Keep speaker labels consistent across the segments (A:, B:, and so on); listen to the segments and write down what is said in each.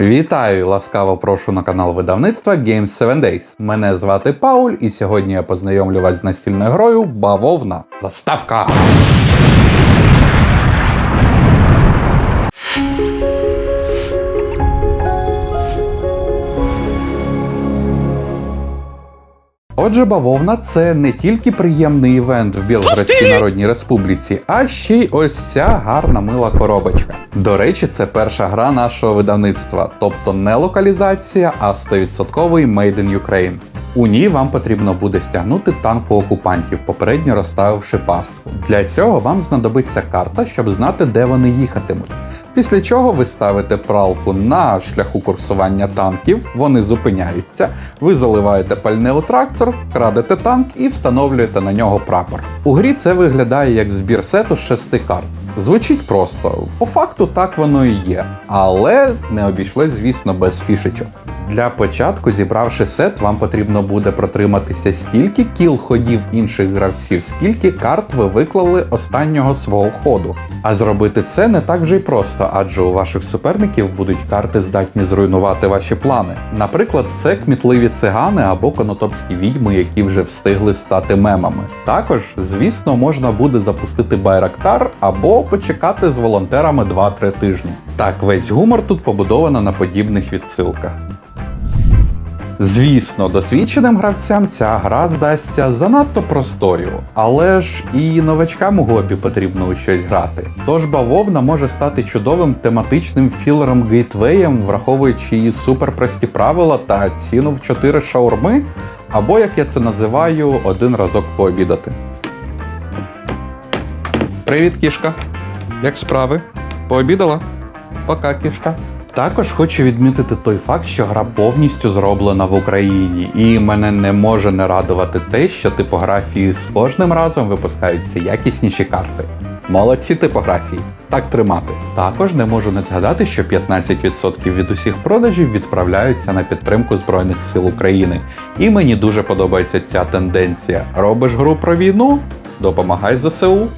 A: Вітаю! Ласкаво прошу на канал видавництва Games 7 Days. Мене звати Пауль, і сьогодні я познайомлю вас з настільною грою Бавовна. Заставка! Отже, бавовна це не тільки приємний івент в Білгородській Народній Республіці, а ще й ось ця гарна мила коробочка. До речі, це перша гра нашого видавництва, тобто не локалізація, а 100% Made in Ukraine. У ній вам потрібно буде стягнути танку окупантів, попередньо розставивши пастку. Для цього вам знадобиться карта, щоб знати, де вони їхатимуть. Після чого ви ставите пралку на шляху курсування танків, вони зупиняються, ви заливаєте пальне у трактор, крадете танк і встановлюєте на нього прапор. У грі це виглядає як збір сету з шести карт. Звучить просто, по факту так воно і є, але не обійшлось, звісно, без фішечок. Для початку, зібравши сет, вам потрібно буде протриматися стільки кіл ходів інших гравців, скільки карт ви виклали останнього свого ходу. А зробити це не так вже й просто, адже у ваших суперників будуть карти здатні зруйнувати ваші плани. Наприклад, це кмітливі цигани або конотопські відьми, які вже встигли стати мемами. Також, звісно, можна буде запустити байрактар або почекати з волонтерами 2-3 тижні. Так, весь гумор тут побудовано на подібних відсилках. Звісно, досвідченим гравцям ця гра здасться занадто простою, але ж і новачкам у гобі потрібно у щось грати. Тож бавовна може стати чудовим тематичним філером гейтвеєм, враховуючи її суперпрості правила та ціну в 4 шаурми, або як я це називаю, один разок пообідати. Привіт, кішка. Як справи? Пообідала? Пока, кішка. Також хочу відмітити той факт, що гра повністю зроблена в Україні, і мене не може не радувати те, що типографії з кожним разом випускаються якісніші карти. Молодці типографії, так тримати. Також не можу не згадати, що 15% від усіх продажів відправляються на підтримку Збройних сил України. І мені дуже подобається ця тенденція. Робиш гру про війну? Допомагай ЗСУ.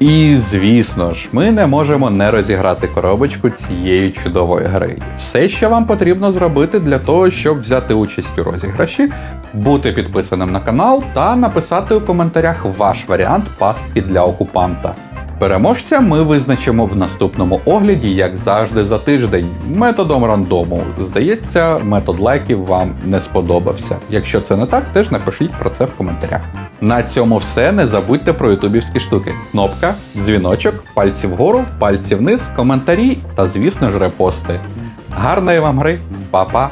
A: І звісно ж, ми не можемо не розіграти коробочку цієї чудової гри. Все, що вам потрібно зробити для того, щоб взяти участь у розіграші, бути підписаним на канал та написати у коментарях ваш варіант пастки для окупанта. Переможця ми визначимо в наступному огляді, як завжди, за тиждень, методом рандому. Здається, метод лайків вам не сподобався. Якщо це не так, теж напишіть про це в коментарях. На цьому все. Не забудьте про ютубівські штуки: кнопка, дзвіночок, пальці вгору, пальці вниз, коментарі та, звісно ж, репости. Гарної вам гри, Па-па!